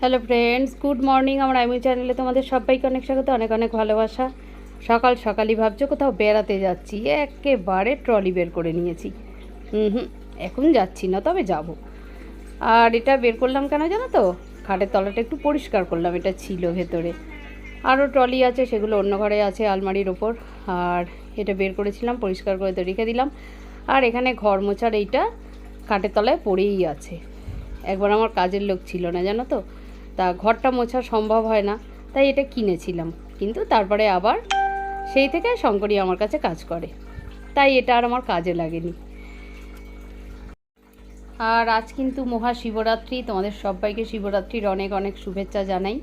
Hello friends good morning আমার আইমি চ্যানেলে তোমাদের সবাইকে অনেক স্বাগত, অনেক অনেক ভালোবাসা। সকাল সকালই ভাবছ কোথাও বেড়াতে যাচ্ছি। একেবারে ট্রলি বের করে নিয়েছি। হুম হুম, এখন যাচ্ছি না, তবে যাব। আর এটা বের করলাম কেন জানো তো? খাটের তলাটা একটু পরিষ্কার করলাম, এটা ছিল ভেতরে। আরও ট্রলি আছে, সেগুলো অন্য ঘরে আছে, আলমারির ওপর। আর এটা বের করেছিলাম, পরিষ্কার করে তো রেখে দিলাম। আর এখানে ঘর মোছার এইটা খাটের তলায় পড়েই আছে। একবার আমার কাজের লোক ছিল না, জানো তো? তা ঘরটা মোছা সম্ভব হয় না, তাই এটা কিনেছিলাম। কিন্তু তারপরে আবার সেই থেকে শঙ্করী আমার কাছে কাজ করে। তাই এটা আর আমার কাজে লাগেনি। আর আজ কিন্তু মহাশিবরাত্রি, তোমাদের সবাইকে শিবরাত্রির অনেক অনেক শুভেচ্ছা জানাই।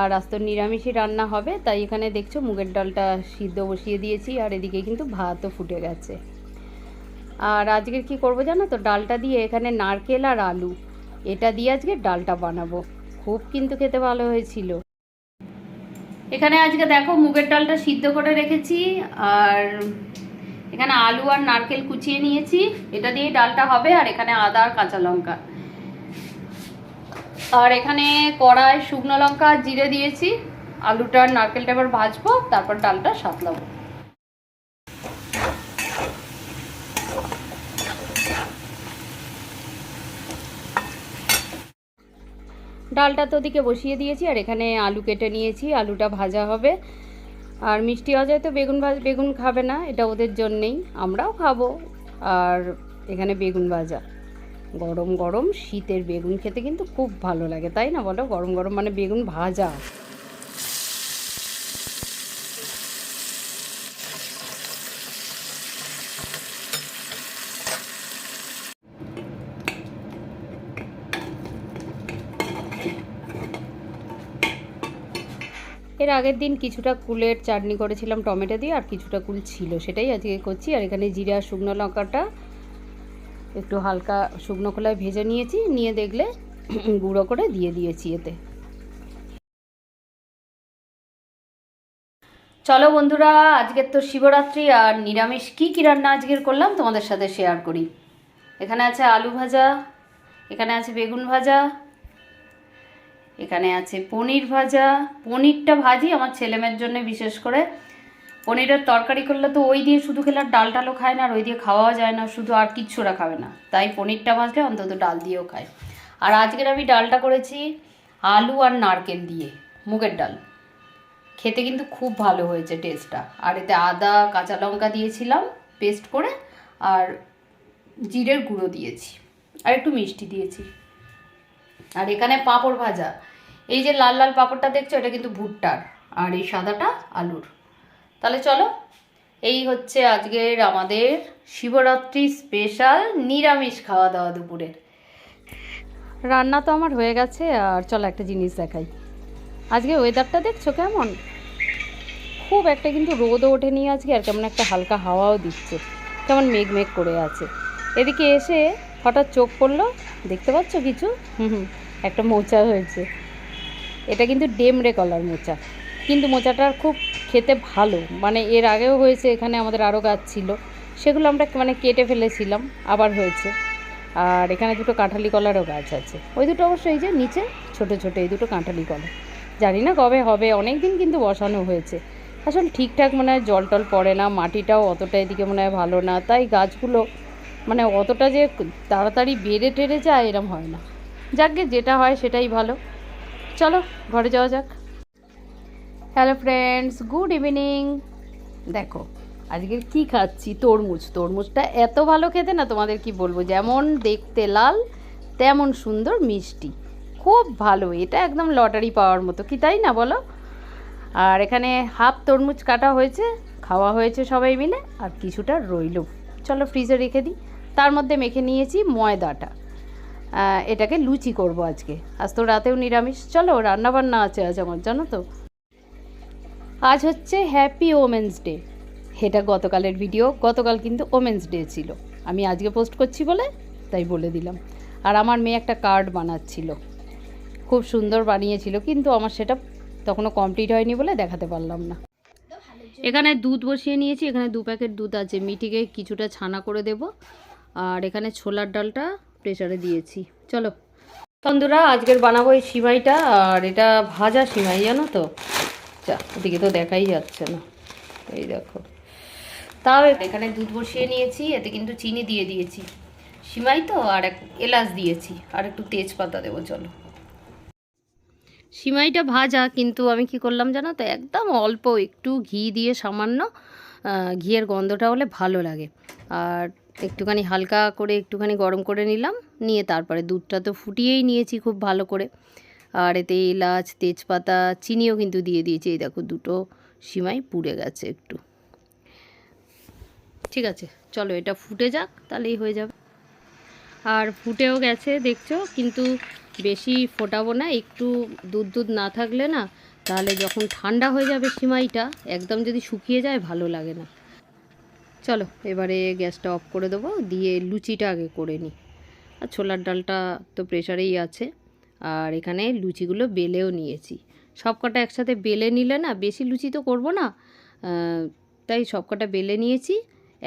আর আজ তো নিরামিষই রান্না হবে, তাই এখানে দেখছ মুগের ডালটা সিদ্ধ বসিয়ে দিয়েছি, আর এদিকে কিন্তু ভাতও ফুটে গেছে। আর আজকের কি করব জানো তো? ডালটা দিয়ে এখানে নারকেল আর আলু। এটা দিয়ে আজকে ডালটা বানাবো। খুব কিন্তু খেতে ভালো হয়েছিল। এখানে আজকে দেখো মুগের ডালটা সিদ্ধ করে রেখেছি, আর এখানে আলু আর নারকেল কুচিয়ে নিয়েছি। এটা দিয়ে ডালটা হবে, আর এখানে আদা আর কাঁচা লঙ্কা। আর এখানে কড়াই শুকনো লঙ্কা জিরে দিয়েছি। আলুটা আর নারকেলটা এবার ভাজবো, তারপর ডালটা সাতলাবো। ডালটা তো ওদিকে বসিয়ে দিয়েছি, আর এখানে আলু কেটে নিয়েছি, আলুটা ভাজা হবে। আর মিষ্টি অজয় তো বেগুন ভাজ, বেগুন খাবে না, এটা ওদের জন্যেই, আমরাও খাব। আর এখানে বেগুন ভাজা। গরম গরম শীতের বেগুন খেতে কিন্তু খুব ভালো লাগে, তাই না বলো? গরম গরম মানে বেগুন ভাজা। এর আগের দিন কিছুটা কুলের চাটনি করেছিলাম টমেটো দিয়ে, আর কিছুটা কুল ছিল, সেটাই আজকে করছি। আর এখানে জিরা, শুকনো লঙ্কাটা, একটু হালকা শুকনো খোলায় ভেজে নিয়েছি, নিয়ে দেখলে গুঁড়ো করে দিয়ে দিয়েছি এতে। চলো বন্ধুরা, আজকের তো শিবরাত্রি, আর নিরামিষ কী কী রান্না আজকের করলাম তোমাদের সাথে শেয়ার করি। এখানে আছে আলু ভাজা, এখানে আছে বেগুন ভাজা এখানে আছে পনির ভাজা। পনিরটা ভাজি আমার ছেলেমেয়ের জন্য বিশেষ করে। পনিরের তরকারি করলে তো ওই দিয়ে শুধু খেলে আর ডাল টালও খায় না, আর ওই দিয়ে খাওয়াও যায় না, শুধু আর কিচ্ছুরা খাবে না। তাই পনিরটা ভাজলে অন্তত ডাল দিয়েও খায়। আর আজকের আমি ডালটা করেছি আলু আর নারকেল দিয়ে, মুগের ডাল। খেতে কিন্তু খুব ভালো হয়েছে টেস্টটা আর এতে আদা, কাঁচা লঙ্কা দিয়েছিলাম পেস্ট করে, আর জিরের গুঁড়ো দিয়েছি। আর একটু মিষ্টি দিয়েছি। আর এখানে পাঁপড় ভাজা। এই যে লাল লাল পাঁপড়টা দেখছ, এটা কিন্তু ভুট্টার, আর এই সাদাটা আলুর। তাহলে চলো, এই হচ্ছে আজকের আমাদের শিবরাত্রি স্পেশাল নিরামিষ খাওয়া দাওয়া দুপুরের। রান্না তো আমার হয়ে গেছে, আর চলো একটা জিনিস দেখাই। আজকে ওয়েদারটা দেখছ কেমন? খুব একটা কিন্তু রোদও ওঠেনি আজকে, আর কেমন একটা হালকা হাওয়াও দিচ্ছে। কেমন মেঘ মেঘ করে আছে। এদিকে এসে হঠাৎ চোখ পড়ল, দেখতে পাচ্ছ কিছু? হুম হুম, একটা মোচা হয়েছে। এটা কিন্তু ডেমরে কলার মোচা। কিন্তু মোচাটার খুব খেতে ভালো। মানে এর আগেও হয়েছে, এখানে আমাদের আরও গাছ ছিল। সেগুলো আমরা মানে কেটে ফেলেছিলাম, আবার হয়েছে। আর এখানে দুটো কাঁঠালি কলারও গাছ আছে। ওই দুটো অবশ্য এই যে নিচে ছোট ছোট এই দুটো কাঁঠালি কলা। জানি না কবে হবে অনেক দিন কিন্তু বসানো হয়েছে। আসলে ঠিকঠাক মনে হয় জল টল পড়ে না, মাটিটাও অতটা এদিকে মনে হয় ভালো না। তাই গাছগুলো মানে অতটা যে তাড়াতাড়ি বেড়ে টেড়ে যায় এরম হয় না। যাকগে যেটা হয় সেটাই ভালো। চলো, ঘরে যাওয়া যাক। হ্যালো ফ্রেন্ডস গুড ইভিনিং দেখো আজকে কি খাচ্ছি? তরমুজ। তরমুজটা এত ভালো খেতে না, তোমাদের কি বলব? যেমন দেখতে লাল, তেমন সুন্দর মিষ্টি। খুব ভালো, এটা একদম লটারি পাওয়ার মতো। কি তাই না বলো? আর এখানে হাফ তরমুজ কাটা হয়েছে, খাওয়া হয়েছে সবাই মিলে, আর কিছুটা রইল। চলো ফ্রিজে রেখে দিই। তার মধ্যে মেখে নিয়েছি ময়দাটা। এটাকে লুচি করব আজকে। আজ তো রাতেও নিরামিষ। চলো, রান্নাবান্না আছে আজ আমার, জানো তো? আজ হচ্ছে হ্যাপি ওমেন্স ডে এটা গতকালের ভিডিও গতকাল কিন্তু ওমেন্স ডে ছিল। আমি আজকে পোস্ট করছি বলে তাই বলে দিলাম। আর আমার মেয়ে একটা কার্ড বানাচ্ছিল। খুব সুন্দর বানিয়েছিল, কিন্তু আমার সেটা তখনও কমপ্লিট হয়নি বলে দেখাতে পারলাম না। এখানে দুধ বসিয়ে নিয়েছি, এখানে দু প্যাকেট দুধ আছে। মিটিকে কিছুটা ছানা করে দেব। আর এখানে ছোলার ডালটা প্রেসারে দিয়েছি। চলো। বন্ধুরা আজকের বানাবো এই সিমাইটা, আর এটা ভাজা সিমাই, জানো তো? যা ওদিকে তো দেখাই যাচ্ছে না। এই দেখো। তাও এখানে দুধ বসিয়ে নিয়েছি, এতে কিন্তু চিনি দিয়ে দিয়েছি। সিমাই তো, আর এক এলাচ দিয়েছি, আর একটু তেজপাতা দেবো, চলো। সিমাইটা ভাজা, কিন্তু আমি কি করলাম জানো তো, একদম অল্প একটু ঘি দিয়ে সামান্য ঘিয়ের গন্ধটা হলে ভালো লাগে। আর একটুখানি হালকা করে একটুখানি গরম করে নিলাম। নিয়ে তারপরে দুধটা তো ফুটিয়েই নিয়েছি খুব ভালো করে। আর এতে এলাচ, তেজপাতা, চিনিও কিন্তু দিয়ে দিয়েছি। এই দেখো দুটো সিমাই পুড়ে গেছে একটু। ঠিক আছে, চলো এটা ফুটে যাক, তাহলেই হয়ে যাবে। আর ফুটেও গেছে দেখছ, কিন্তু বেশি ফোটাবো না, একটু দুধ দুধ না থাকলে না, তাহলে যখন ঠান্ডা হয়ে যাবে সিমাইটা, একদম যদি শুকিয়ে যায় ভালো লাগে না। চলো, এবারে গ্যাসটা অফ করে দেবো, দিয়ে লুচিটা আগে করে নিই। আর ছোলার ডালটা তো প্রেশারেই আছে, আর এখানে লুচিগুলো বেলেও নিয়েছি। সব কটা একসাথে বেলে নিলে না, বেশি লুচি তো করব না তাই সব কটা বেলে নিয়েছি,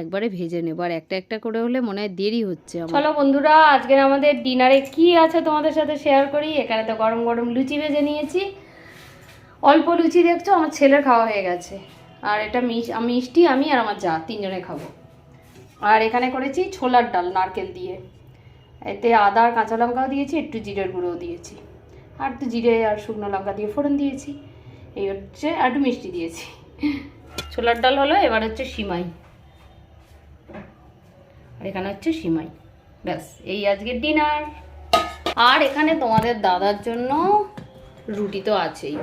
একবারে ভেজে নেব। আর একটা একটা করে হলে মনে হয় দেরি হচ্ছে চলো বন্ধুরা, আজকের আমাদের ডিনারে কি আছে তোমাদের সাথে শেয়ার করি? এখানে তো গরম গরম লুচি ভেজে নিয়েছি। অল্প লুচি দেখছ, আমার ছেলের খাওয়া হয়ে গেছে। আর এটা মিষ- মিষ্টি আমি আর আমার যা, তিনজনে খাব। আর এখানে করেছি ছোলার ডাল, নারকেল দিয়ে। এতে আদা আর কাঁচা লঙ্কাও দিয়েছি, একটু জিরের গুঁড়োও দিয়েছি। আর একটু জিরে আর শুকনো লঙ্কা দিয়ে ফোড়ন দিয়েছি। এই হচ্ছে, আর একটু মিষ্টি দিয়েছি। ছোলার ডাল হলো, এবার হচ্ছে সিমাই। আর এখানে হচ্ছে সিমাই। ব্যাস, এই আজকের ডিনার। আর এখানে তোমাদের দাদার জন্য রুটি তো আছেই।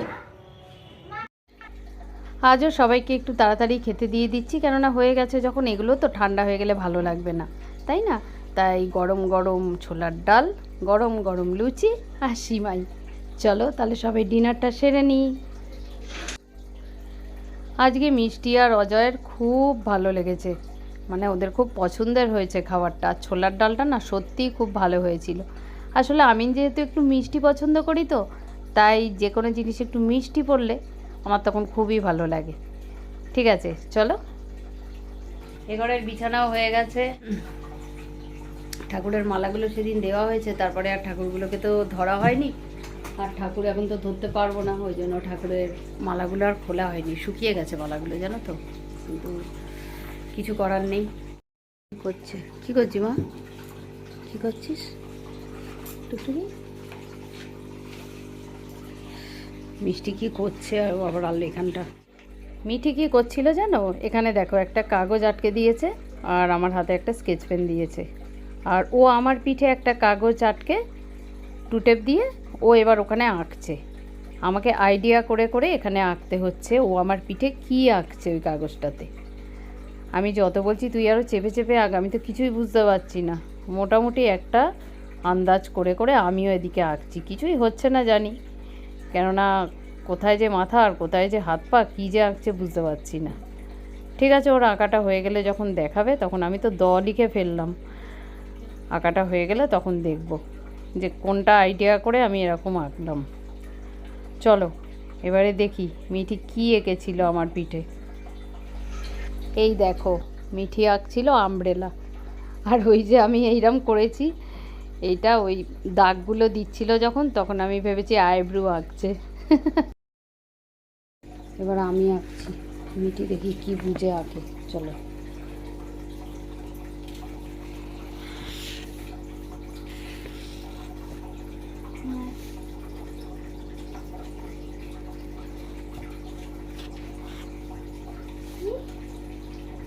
আজও সবাইকে একটু তাড়াতাড়ি খেতে দিয়ে দিচ্ছি, কেননা হয়ে গেছে যখন এগুলো তো ঠান্ডা হয়ে গেলে ভালো লাগবে না, তাই না? তাই গরম গরম ছোলার ডাল, গরম গরম লুচি আর সিমাই। চলো তাহলে সবাই ডিনারটা সেরে নিই। আজকে মিষ্টি আর অজয়ের খুব ভালো লেগেছে মানে ওদের খুব পছন্দের হয়েছে খাবারটা। আর ছোলার ডালটা না সত্যিই খুব ভালো হয়েছিল। আসলে আমি যেহেতু একটু মিষ্টি পছন্দ করি তো, তাই যে কোনো জিনিস একটু মিষ্টি পড়লে আমার তখন খুবই ভালো লাগে। ঠিক আছে, চলো। এঘরের বিছানাও হয়ে গেছে। ঠাকুরের মালাগুলো সেদিন দেওয়া হয়েছে, তারপরে আর ঠাকুরগুলোকে তো ধরা হয়নি। আর ঠাকুর এখন তো ধরতে পারব না, ওই জন্য ঠাকুরের মালাগুলো আর খোলা হয়নি। শুকিয়ে গেছে মালাগুলো, জানো তো? কিন্তু কিছু করার নেই। করছে? কি করছি মা? কি করছিস? টুকটুকি? মিষ্টি কি করছে? আবার আলো এখানটা। মিঠি কি করছিল জানো? এখানে দেখো, একটা কাগজ আটকে দিয়েছে আর আমার হাতে একটা স্কেচ পেন দিয়েছে। আর ও আমার পিঠে একটা কাগজ আটকে টুটেপ দিয়ে ও এবার ওখানে আঁকছে। আমাকে আইডিয়া করে করে এখানে আঁকতে হচ্ছে, ও আমার পিঠে কি আঁকছে ওই কাগজটাতে? আমি যত বলছি, তুই আরও চেপে চেপে আঁক, আমি তো কিছুই বুঝতে পারছি না। মোটামুটি একটা আন্দাজ করে করে আমিও এদিকে আঁকছি। কিছুই হচ্ছে না জানি। কেননা কোথায় যে মাথা আর কোথায় যে হাত পা, কী যে আঁকছে বুঝতে পারছি না। ঠিক আছে, ওর আঁকাটা হয়ে গেলে যখন দেখাবে, তখন আমি তো দ লিখে ফেললাম। আঁকাটা হয়ে গেলে তখন দেখব যে কোনটা আইডিয়া করে আমি এরকম আঁকলাম। চলো, এবারে দেখি মিঠি কী এঁকেছিল আমার পিঠে। এই দেখো, মিঠি আঁকছিল আমব্রেলা। আর ওই যে আমি এইরকম করেছি এইটা ওই দাগগুলো দিচ্ছিল যখন, তখন আমি ভেবেছি আইব্রু আঁকছে। এবার আমি আঁকছি। মিটি দেখি কি বুঝে আঁকে। চলো।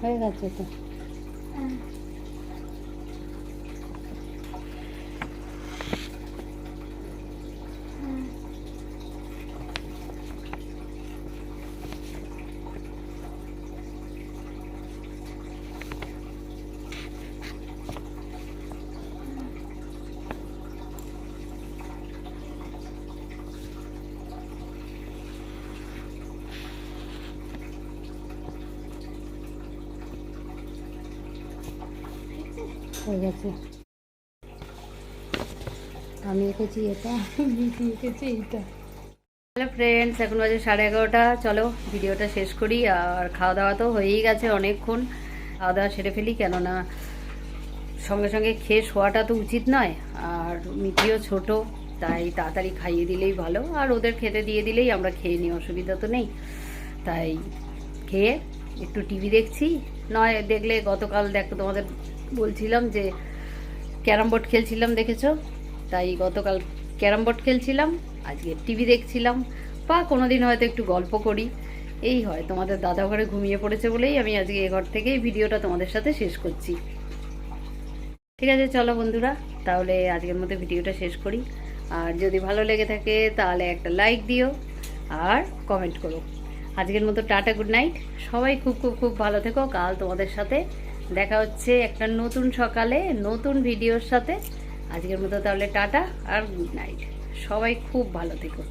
হয়ে গেছে তো? হয়ে গেছে। আমি এঁকেছি এটা বিপি এঁকেছি এইটা। হ্যালো ফ্রেন্ডস এখন বাজে সাড়ে এগারোটা। চলো, ভিডিওটা শেষ করি। আর খাওয়া দাওয়া তো হয়েই গেছে অনেকক্ষণ। খাওয়া দাওয়া সেরে ফেলি, কেননা সঙ্গে সঙ্গে খেয়ে শোয়াটা তো উচিত নয়। আর মিঠিও ছোট, তাই তাড়াতাড়ি খাইয়ে দিলেই ভালো। আর ওদের খেতে দিয়ে দিলেই আমরা খেয়ে নিই, অসুবিধা তো নেই। তাই খেয়ে একটু টিভি দেখছি। নয়, দেখলে গতকাল, দেখো তোমাদের বলছিলাম যে ক্যারাম বোর্ড খেলছিলাম, দেখেছ? তাই গতকাল ক্যারাম বোর্ড খেলছিলাম, আজকে টিভি দেখছিলাম, বা কোনো দিন হয়তো একটু গল্প করি। এই হয়, তোমাদের দাদা ঘরে ঘুমিয়ে পড়েছে বলেই আমি আজকে এ ঘর থেকেই ভিডিওটা তোমাদের সাথে শেষ করছি। ঠিক আছে, চলো বন্ধুরা, তাহলে আজকের মতো ভিডিওটা শেষ করি। আর যদি ভালো লেগে থাকে, তাহলে একটা লাইক দিও আর কমেন্ট করো। আজকের মতো টাটা, গুড নাইট। সবাই খুব খুব খুব ভালো থেকো, কাল তোমাদের সাথে দেখা হচ্ছে একটা নতুন সকালে, নতুন ভিডিওর সাথে। আজকের মতো তাহলে টাটা আর গুড নাইট সবাই খুব ভালো থেকো।